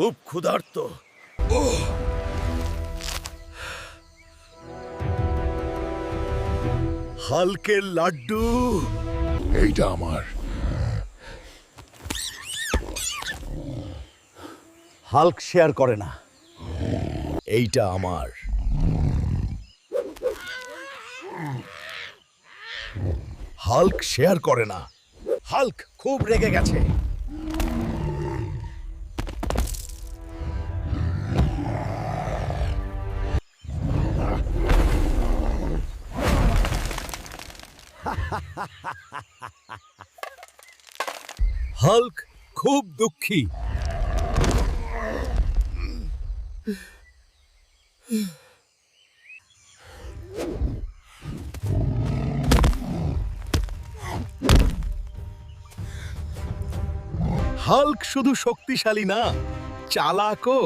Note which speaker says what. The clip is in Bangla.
Speaker 1: খুব ক্ষুধার্ত। হালকের লাড্ডু।
Speaker 2: এইটা আমার।
Speaker 1: হাল্ক শেয়ার করে না। এইটা আমার। হাল্ক শেয়ার করে না। হাল্ক খুব রেগে গেছে। হাল্ক খুব দুঃখী। হাল্ক শুধু শক্তিশালী না চালাকও।